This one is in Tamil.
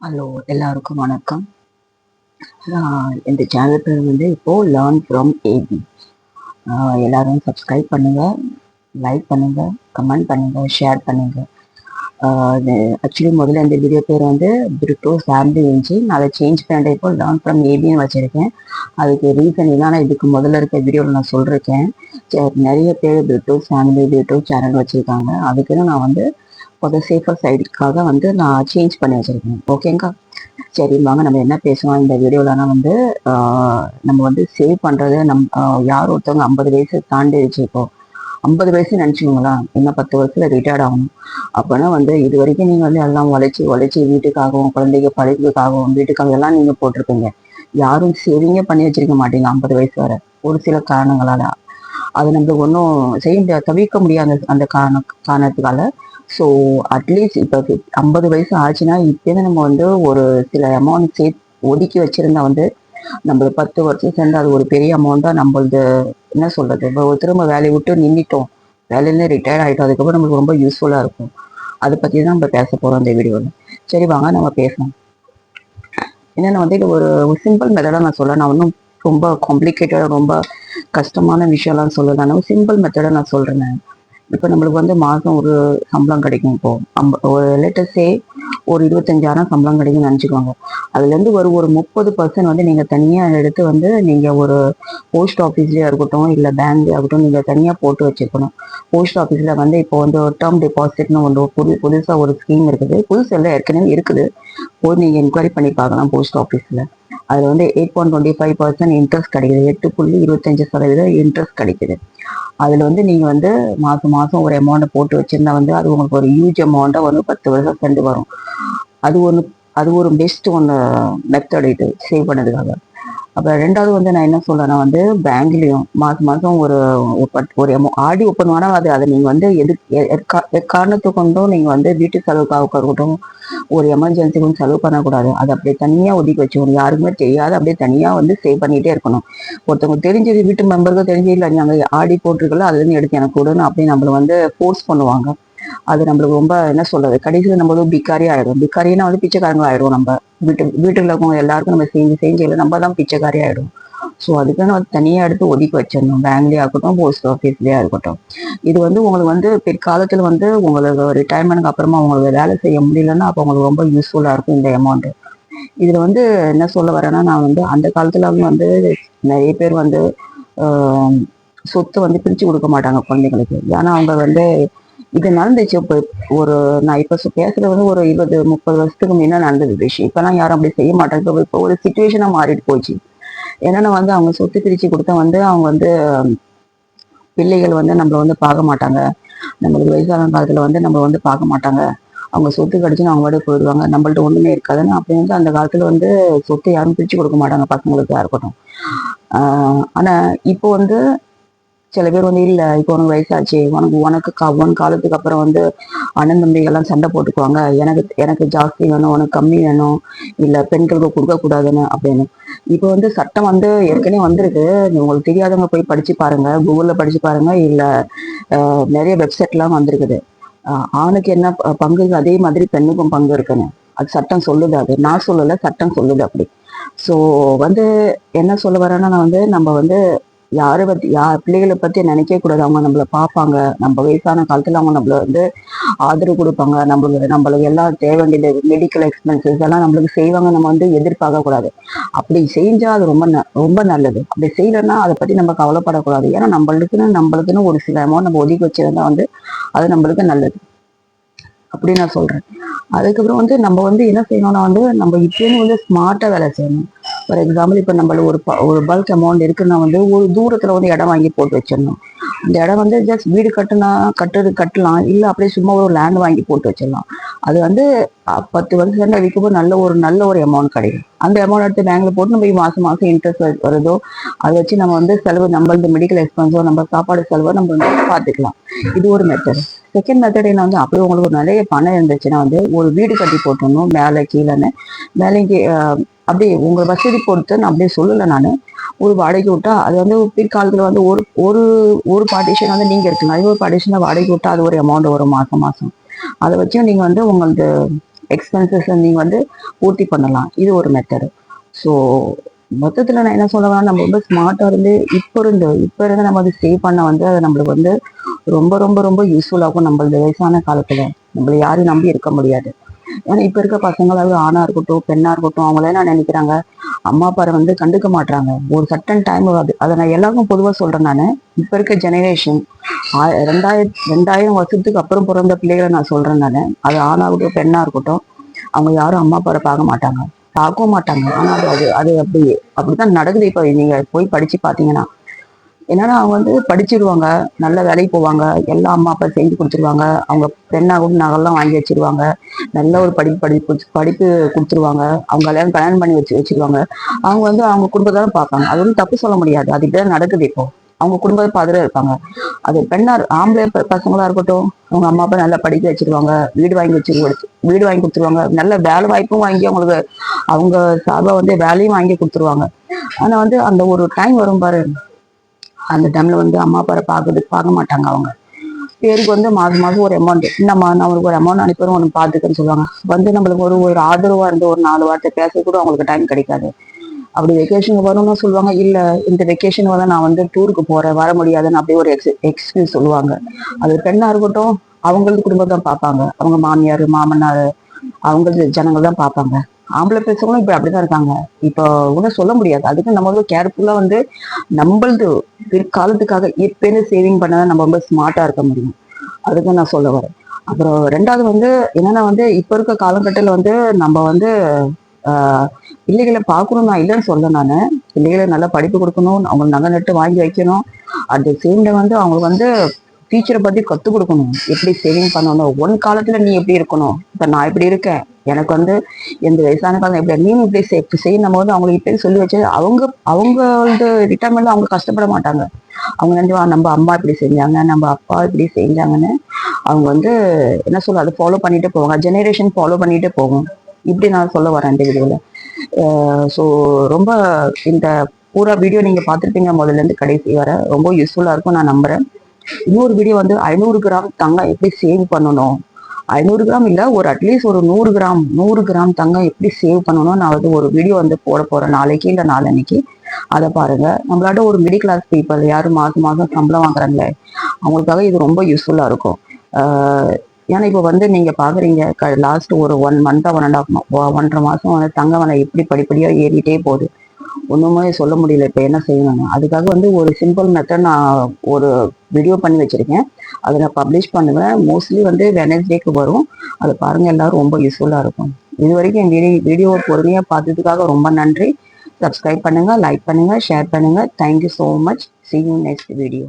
ஹலோ எல்லாருக்கும் வணக்கம். இந்த சேனல் பேர் வந்து இப்போது லேர்ன் ஃப்ரம் ஏபி எல்லோரும் சப்ஸ்கிரைப் பண்ணுங்கள் லைக் பண்ணுங்கள் கமெண்ட் பண்ணுங்கள் ஷேர் பண்ணுங்கள் ஆக்சுவலி முதல்ல இந்த வீடியோ பேர் வந்து பிரிட்டோ ஃபேமிலி இருந்துச்சு நான் அதை சேஞ்ச் பண்ணிட்டு இப்போ லேர்ன் ஃப்ரம் ஏபின்னு வச்சுருக்கேன். அதுக்கு ரீசன் என்னன்னா இதுக்கு முதல்ல இருக்க வீடியோவில் நான் சொல்லியிருக்கேன் நிறைய பேர் பிரிட்டோ ஃபேமிலி பிரிட்டோ சேனல் வச்சுருக்காங்க. அதுக்குன்னு நான் வந்து கொஞ்சம் சேஃபர் சைடுக்காக வந்து நான் சேஞ்ச் பண்ணி வச்சிருக்கேன். ஓகேங்கா சரி வாங்க நம்ம என்ன பேசுவோம் இந்த வீடியோலனா வந்து நம்ம வந்து சேவ் பண்ணுறது நம் யார் ஒருத்தவங்க ஐம்பது வயசு தாண்டிடுச்சு இப்போ? ஐம்பது வயசு நினச்சிக்கோங்களா? இன்னும் பத்து வருஷத்தில் ரிட்டையர்ட் ஆகணும். அப்போனா வந்து இது வரைக்கும் நீங்கள் வந்து எல்லாம் உழைச்சி உழைச்சி வீட்டுக்காகவும் குழந்தைங்க படிப்புக்காகவும் வீட்டுக்காகவும் எல்லாம் நீங்கள் போட்டிருப்பீங்க. யாரும் சேவிங்கே பண்ணி வச்சிருக்க மாட்டீங்க ஐம்பது வயசு வரை. ஒரு சில காரணங்களால். அது நம்ம ஒன்றும் செய்ய முடியாது தவிர்க்க முடியாத அந்த காரண காரணத்துக்கால ஸோ அட்லீஸ்ட் இப்போ ஐம்பது வயசு ஆச்சுன்னா இப்போயே நம்ம வந்து ஒரு சில அமௌண்ட் சே ஒதுக்கி வச்சுருந்தா வந்து நம்மளுக்கு பத்து வருஷம் சேர்ந்து அது ஒரு பெரிய அமௌண்ட்டாக நம்மளது என்ன சொல்கிறது இப்போ திரும்ப வேலையை விட்டு நின்றுட்டோம் வேலையிலே ரிட்டையர்ட் ஆகிட்டோம் அதுக்கப்புறம் நம்மளுக்கு ரொம்ப யூஸ்ஃபுல்லாக இருக்கும். அதை பற்றி தான் நம்ம பேச போகிறோம் இந்த வீடியோவில் சரி வாங்க நம்ம பேசலாம். என்னென்ன வந்து இது ஒரு சிம்பிள் மெத்தடாக நான் சொல்ல நான் ஒன்றும் ரொம்ப காம்ப்ளிகேட்டடாக ரொம்ப கஷ்டமான விஷயம்லாம் சொல்லல. நான் சிம்பிள் மெத்தடாக நான் சொல்கிறேன் இப்போ நம்மளுக்கு வந்து மாதம் ஒரு சம்பளம் கிடைக்கும் இப்போ. ஐம்ப ஒரு லேட்டஸ்டே ஒரு இருபத்தஞ்சாயிரம் சம்பளம் கிடைக்கும்னு நினச்சிக்கோங்க. அதுலேருந்து ஒரு ஒரு முப்பது பர்சன்ட் வந்து நீங்கள் தனியாக எடுத்து வந்து நீங்கள் ஒரு போஸ்ட் ஆஃபீஸ்லேயே இருக்கட்டும் இல்லை பேங்க்லேயே இருக்கட்டும் நீங்கள் தனியாக போட்டு வச்சுக்கணும். போஸ்ட் ஆஃபீஸில் வந்து இப்போ வந்து ஒரு டேர்ம் டெபாசிட்னு ஒன்று புது புதுசாக ஒரு ஸ்கீம் இருக்குது. புதுசு எல்லாம் ஏற்கனவே இருக்குது. போய் நீங்கள் என்கொயரி பண்ணி பார்க்கலாம் போஸ்ட் ஆஃபீஸில் அதில் வந்து eight point twenty five percent interest கிடைக்குது. எட்டு புள்ளி இருபத்தஞ்சு சதவீதம் இன்ட்ரெஸ்ட் கிடைக்குது. அதில் வந்து நீங்கள் வந்து மாதம் மாதம் ஒரு அமௌண்ட்டை போட்டு வச்சுருந்தா வந்து அது உங்களுக்கு ஒரு ஹியூஜ் அமௌண்ட்டாக வந்து பத்து வருஷம் சென்று வரும். அது ஒன்று அது ஒரு பெஸ்ட் ஒன்று மெத்தட் இது சேவ் பண்ணதுக்காக. அப்புறம் ரெண்டாவது வந்து நான் என்ன சொல்றேன்னா வந்து பேங்க்லேயும் மாதம் மாதம் ஒரு ஒரு ஆடி ஓப்பன் ஆனால் அது அதை நீங்கள் வந்து எது எக்காரணத்தை கொண்டும் நீங்கள் வந்து வீட்டு செலவுக்காக இருக்கட்டும் ஒரு எமர்ஜென்சிக்கும் செலவு பண்ணக்கூடாது. அதை அப்படியே தனியாக ஒதுக்கி வச்சுக்கணும். யாருக்குமே தெரியாது அப்படியே தனியாக வந்து சேவ் பண்ணிகிட்டே இருக்கணும். ஒருத்தவங்க தெரிஞ்சது வீட்டு மெம்பருக்கு தெரிஞ்சு இல்லை நாங்கள் ஆடி போட்டிருக்கல அதுலேருந்து எடுத்து எனக்கு கொடுன்னு அப்படி நம்மளை வந்து ஃபோர்ஸ் பண்ணுவாங்க. அது நம்மளுக்கு ரொம்ப என்ன சொல்றது கடைசியில் நம்ம வந்து பிக்காரி ஆயிடும் பிக்காரினா வந்து பிச்சைக்காரங்க ஆயிடும் நம்ம. வீட்டு வீட்டுல இருக்கவங்க எல்லாருக்கும் நம்ம செஞ்சு செஞ்சு இல்லை நம்ம தான் பிச்சைக்காரி ஆயிடும் ஸோ அதுக்கு நான் தனியாக எடுத்து ஒதுக்கி வச்சிடணும். பேங்க்லேயே இருக்கட்டும் போஸ்ட் ஆஃபீஸ்லேயே இருக்கட்டும். இது வந்து உங்களுக்கு வந்து பிற்காலத்தில் வந்து உங்களுக்கு ரிட்டையர்மெண்ட்க்கு அப்புறமா உங்களுக்கு வேலை செய்ய முடியலன்னா அப்போ உங்களுக்கு ரொம்ப யூஸ்ஃபுல்லாக இருக்கும் இந்த அமௌண்ட் இதில் வந்து என்ன சொல்ல வரேன்னா நான் வந்து அந்த காலத்துல வந்து நிறைய பேர் வந்து ஆஹ், சொத்து வந்து பிரித்து கொடுக்க மாட்டாங்க குழந்தைங்களுக்கு. ஏன்னா அவங்க வந்து இது நடந்துச்சு. இப்போ ஒரு நான் இப்போ பேசுறது வந்து ஒரு இருபது முப்பது வருஷத்துக்கு முன்ன நடந்தது விஷயம். இப்போலாம் யாரும் அப்படி செய்ய மாட்டாங்க. இப்போ இப்போ ஒரு சுச்சுவேஷனாக மாறிட்டு போச்சு. என்னென்னா வந்து அவங்க சொத்து பிரித்து கொடுத்தா வந்து அவங்க வந்து பிள்ளைகள் வந்து நம்மளை வந்து பார்க்க மாட்டாங்க. நம்மளுக்கு வயசான காலத்தில் வந்து நம்ம வந்து பார்க்க மாட்டாங்க. அவங்க சொத்து கிடச்சின்னு அவங்க பாட்டுக்கு போயிடுவாங்க. நம்மள்ட்ட ஒன்றுமே இருக்காதுன்னு அப்படி வந்து அந்த காலத்தில் வந்து சொத்து யாரும் பிரித்து கொடுக்க மாட்டாங்க பசங்களுக்கு இருக்கட்டும். ஆனால் இப்போ வந்து சில பேர் வந்து இல்ல இப்போ உனக்கு வயசாச்சு. உனக்கு உனக்கு உன் காலத்துக்கு அப்புறம் வந்து அண்ணன் தம்பிகள்லாம் சண்டை போட்டுக்குவாங்க. எனக்கு எனக்கு ஜாஸ்தி வேணும் உனக்கு கம்மி வேணும். இல்ல பெண்களுக்கு கொடுக்க கூடாதுன்னு அப்படின்னு. இப்போ வந்து சட்டம் வந்து ஏற்கனவே வந்திருக்கு. உங்களுக்கு தெரியாதவங்க போய் படிச்சு பாருங்க. கூகுள்ல படிச்சு பாருங்க. இல்ல நிறைய வெப்சைட்லாம் வந்திருக்குது. ஆணுக்கு என்ன பங்கு அதே மாதிரி பெண்ணுக்கும் பங்கு இருக்குன்னு. அது சட்டம் சொல்லுது அது. நான் சொல்லல சட்டம் சொல்லுது அப்படி. ஸோ வந்து என்ன சொல்ல வரேன்னா நான் வந்து நம்ம வந்து யாரை பத்தி யார் பிள்ளைகளை பத்தி நினைக்க கூடாது. அவங்க நம்மள பார்ப்பாங்க. நம்ம வயசான காலத்துல அவங்க நம்மள வந்து ஆதரவு கொடுப்பாங்க. நம்மளுக்கு நம்மளுக்கு எல்லாம் தேவை வேண்டியது மெடிக்கல் எக்ஸ்பென்சஸ் எல்லாம் நம்மளுக்கு செய்வாங்க. நம்ம வந்து எதிர்பார்க்க கூடாது. அப்படி செஞ்சா அது ரொம்ப ந- ரொம்ப நல்லது. அப்படி செய்யலைன்னா அதை பத்தி நம்ம கவலைப்படக்கூடாது. ஏன்னா நம்மளுக்குன்னு நம்மளுக்குன்னு ஒரு சில அமௌண்ட் நம்ம ஒதுக்கி வச்சிருந்தா வந்து அது நம்மளுக்கு நல்லது. அப்படி நான் சொல்றேன். அதுக்கப்புறம் வந்து நம்ம வந்து என்ன செய்யணும்னா வந்து நம்ம இப்பயும் வந்து ஸ்மார்ட்டாக வேலை செய்யணும். ஃபார் எக்ஸாம்பிள் இப்போ நம்மள ஒரு ப- ஒரு பல்க் அமௌண்ட் இருக்குன்னா வந்து ஒரு தூரத்தில் வந்து இடம் வாங்கி போட்டு வச்சிடணும். அந்த இடம் வந்து ஜஸ்ட் வீடு கட்டுனா கட்டுறது கட்டலாம். இல்லை அப்படியே சும்மா ஒரு லேண்ட் வாங்கி போட்டு வச்சிடலாம். அது வந்து பத்து வருஷம் சேர்ந்து விற்கும்போது நல்ல ஒரு நல்ல ஒரு அமௌண்ட் கிடைக்கும். அந்த அமௌண்ட் எடுத்து பேங்க்ல போட்டு நம்ம மாசம் மாசம் இன்ட்ரெஸ்ட் வருதோ அதை வச்சு நம்ம வந்து செலவு நம்மளது மெடிக்கல் எக்ஸ்பென்ஸோ நம்ம சாப்பாடு செலவோ நம்ம வந்து பார்த்துக்கலாம். இது ஒரு மெத்தட் செகண்ட் மெத்தட் என்ன வந்து அப்படியே உங்களுக்கு நிறைய பணம் இருந்துச்சுன்னா வந்து ஒரு வீடு கட்டி போட்டுடணும் மேலே கீழேன்னு. மேலேக்கு அப்படியே உங்கள் வசதி பொறுத்து நான் அப்படியே சொல்லலை நான். ஒரு வாடகை விட்டா அது வந்து பிற்காலத்தில் வந்து ஒரு ஒரு ஒரு பார்ட்டிஷன் வந்து நீங்கள் இருக்கலாம் அது ஒரு பார்ட்டிஷனில் வாடகை விட்டா அது ஒரு அமௌண்ட் வரும் மாதம் மாதம் அதை வச்சும் நீங்கள் வந்து உங்களது எக்ஸ்பென்சஸ் நீங்கள் வந்து பூர்த்தி பண்ணலாம். இது ஒரு மெத்தடு ஸோ மொத்தத்தில் நான் என்ன சொல்லுவேன்னா நம்ம ரொம்ப ஸ்மார்ட்டாக இருந்து இப்போ இருந்து இப்போ இருந்து நம்ம வந்து சேவ் பண்ண வந்து அது நம்மளுக்கு வந்து ரொம்ப ரொம்ப ரொம்ப யூஸ்ஃபுல்லாகும் நம்மளது வயசான காலத்தில். நம்மள யாரையும் நம்பி இருக்க முடியாது. ஏன்னா இப்போ இருக்க பசங்களாவது ஆணாக இருக்கட்டும் பெண்ணாக இருக்கட்டும் அவங்களே என்ன நினைக்கிறாங்க? அம்மா அப்பாரை வந்து கண்டுக்க மாட்டாங்க ஒரு சட்டன் டைம் வருது அதை நான் எல்லாருக்கும் பொதுவாக சொல்கிறேன் நான். இப்போ இருக்க ஜெனரேஷன் ரெண்டாயிரம் ரெண்டாயிரம் வருஷத்துக்கு அப்புறம் பிறந்த பிள்ளைகளை நான் சொல்கிறேன் நான். அது ஆணாகட்டும் பெண்ணாக இருக்கட்டும் அவங்க யாரும் அம்மா அப்பாரை பார்க்க மாட்டாங்க. பார்க்கவும் மாட்டாங்க. ஆனால் அது அது அது அப்படி அப்படிதான் நடக்குது. இப்போ நீங்கள் போய் படித்து பார்த்தீங்கன்னா என்னன்னா அவங்க வந்து படிச்சிருவாங்க நல்ல வேலைக்கு போவாங்க எல்லா அம்மா அப்பா செஞ்சு கொடுத்துருவாங்க. அவங்க பெண்ணாகவும் நகைலாம் வாங்கி வச்சிருவாங்க. நல்ல ஒரு படிப்பு படிப்பு படிப்பு கொடுத்துருவாங்க. அவங்க கல்யாணம் கல்யாணம் பண்ணி வச்சு வச்சிருவாங்க. அவங்க வந்து அவங்க குடும்பத்தை தான் பார்ப்பாங்க. அது வந்து தப்பு சொல்ல முடியாது. அது இப்படிதான் நடக்குது இப்போ. அவங்க குடும்பத்தை பார்த்துட்டு இருப்பாங்க. அது பெண்ணா ஆம்பளை பசங்களா இருக்கட்டும் அவங்க அம்மா அப்பா நல்லா படிக்க வச்சிருவாங்க. வீடு வாங்கி வச்சு வீடு வாங்கி கொடுத்துருவாங்க. நல்ல வேலை வாய்ப்பும் வாங்கி அவங்களுக்கு அவங்க சார்பாக வந்து வேலையும் வாங்கி கொடுத்துருவாங்க. ஆனா வந்து அந்த ஒரு டைம் வரும் பாரு. அந்த டைம்ல வந்து அம்மா அப்பாவை பார்க்கறது பார்க்க மாட்டாங்க அவங்க. பேருக்கு வந்து மாதம் மாதம் ஒரு அமௌண்ட் நம்ம நான் அவங்களுக்கு ஒரு அமௌண்ட் அனுப்பிடுவோம் உனக்கு பார்த்துக்கன்னு சொல்லுவாங்க. வந்து நம்மளுக்கு ஒரு ஒரு ஆதரவா இருந்து ஒரு நாலு வார்த்தை பேச கூட அவங்களுக்கு டைம் கிடைக்காது. அப்படி வெக்கேஷன் வரும்னு சொல்லுவாங்க. இல்ல இந்த வெக்கேஷன் வந்து நான் வந்து டூருக்கு போறேன் வர முடியாதுன்னு அப்படியே ஒரு எக்ஸ் எக்ஸ்கியூஸ் சொல்லுவாங்க. அது பெண்ணா இருக்கட்டும் அவங்களது குடும்பம் தான் பார்ப்பாங்க. அவங்க மாமியார் மாமனார் அவங்களது ஜனங்கள் தான் பார்ப்பாங்க. ஆம்பளை பேசுறவங்களும் இப்போ அப்படிதான் இருக்காங்க. இப்போ ஒன்றும் சொல்ல முடியாது. அதுக்கு நம்ம வந்து கேர்ஃபுல்லா வந்து நம்மளது பிற்காலத்துக்காக இப்பேருந்து சேவிங் பண்ண நம்ம ரொம்ப ஸ்மார்ட்டா இருக்க முடியும். அதுக்கு நான் சொல்ல வரேன். அப்புறம் ரெண்டாவது வந்து என்னன்னா வந்து இப்போ இருக்க காலகட்டத்தில் வந்து நம்ம வந்து பிள்ளைகளை பார்க்கணும் நான் இல்லைன்னு சொல்ல நான். பிள்ளைகளை நல்லா படிப்பு கொடுக்கணும் அவங்களுக்கு நகை நட்டு வாங்கி வைக்கணும். அட் த சேம் டைம் வந்து அவங்களுக்கு வந்து டீச்சரை பற்றி கற்றுக் கொடுக்கணும். எப்படி சேவிங் பண்ணணும்? ஒன் காலத்தில் நீ எப்படி இருக்கணும்? இப்போ நான் இப்படி இருக்கேன். எனக்கு வந்து எந்த வயசான காலம் எப்படி நீ இப்படி செய் இப்படி செய்யும் போது அவங்களுக்கு இப்படி சொல்லி வச்சு அவங்க அவங்க வந்து ரிட்டைர்மெண்ட்ல அவங்க கஷ்டப்பட மாட்டாங்க. அவங்க நினைச்சு நம்ம அம்மா இப்படி செஞ்சாங்க நம்ம அப்பா இப்படி செஞ்சாங்கன்னு அவங்க வந்து என்ன சொல்ல அதை ஃபாலோ பண்ணிட்டு போவாங்க. ஜெனரேஷன் ஃபாலோ பண்ணிட்டு போகும். இப்படி நான் சொல்ல வரேன் இந்த வீடியோல. ஸோ ரொம்ப இந்த பூரா வீடியோ நீங்க பார்த்துருப்பீங்க முதல்ல இருந்து கடைசி வர. ரொம்ப யூஸ்ஃபுல்லா இருக்கும் நான் நம்புறேன். இன்னொரு வீடியோ வந்து ஐநூறு கிராம் தங்கம் எப்படி சேவ் பண்ணணும்? ஐநூறு கிராம் இல்ல ஒரு அட்லீஸ்ட் ஒரு நூறு கிராம் நூறு கிராம் தங்கம் எப்படி சேவ் பண்ணணும் நான் வந்து ஒரு வீடியோ வந்து போட போறேன். நாளைக்கு இல்ல நாளன்னைக்கு. அதை பாருங்க. நம்மளாட்ட ஒரு மிடில் கிளாஸ் பீப்புள் யாரும் மாசம் மாசம் சம்பளம் வாங்குறாங்களே அவங்களுக்காக இது ரொம்ப யூஸ்ஃபுல்லா இருக்கும். ஆஹ் ஏன்னா இப்போ வந்து நீங்க பாக்குறீங்க லாஸ்ட் ஒரு ஒன் மந்த்தா ஒன் அண்ட் ஆஃப் ஒன்றரை மாசம் வந்து தங்க விலை எப்படி படிப்படியா ஏறிட்டே போகுது. ஒன்றுமே சொல்ல முடியல. இப்போ என்ன செய்யணும்னு அதுக்காக வந்து ஒரு சிம்பிள் மெத்தட் நான் ஒரு வீடியோ பண்ணி வச்சுருக்கேன். அதை நான் பப்ளிஷ் பண்ணுவேன். மோஸ்ட்லி வந்து வெனஸ்டேக்கு வரும். அதை பாருங்கள் எல்லோரும் ரொம்ப யூஸ்ஃபுல்லாக இருக்கும். இது வரைக்கும் என் வீடியோ வீடியோ பொறுமையாக பார்த்ததுக்காக ரொம்ப நன்றி. சப்ஸ்கிரைப் பண்ணுங்கள் லைக் பண்ணுங்கள் ஷேர் பண்ணுங்கள் thank you so much see you next video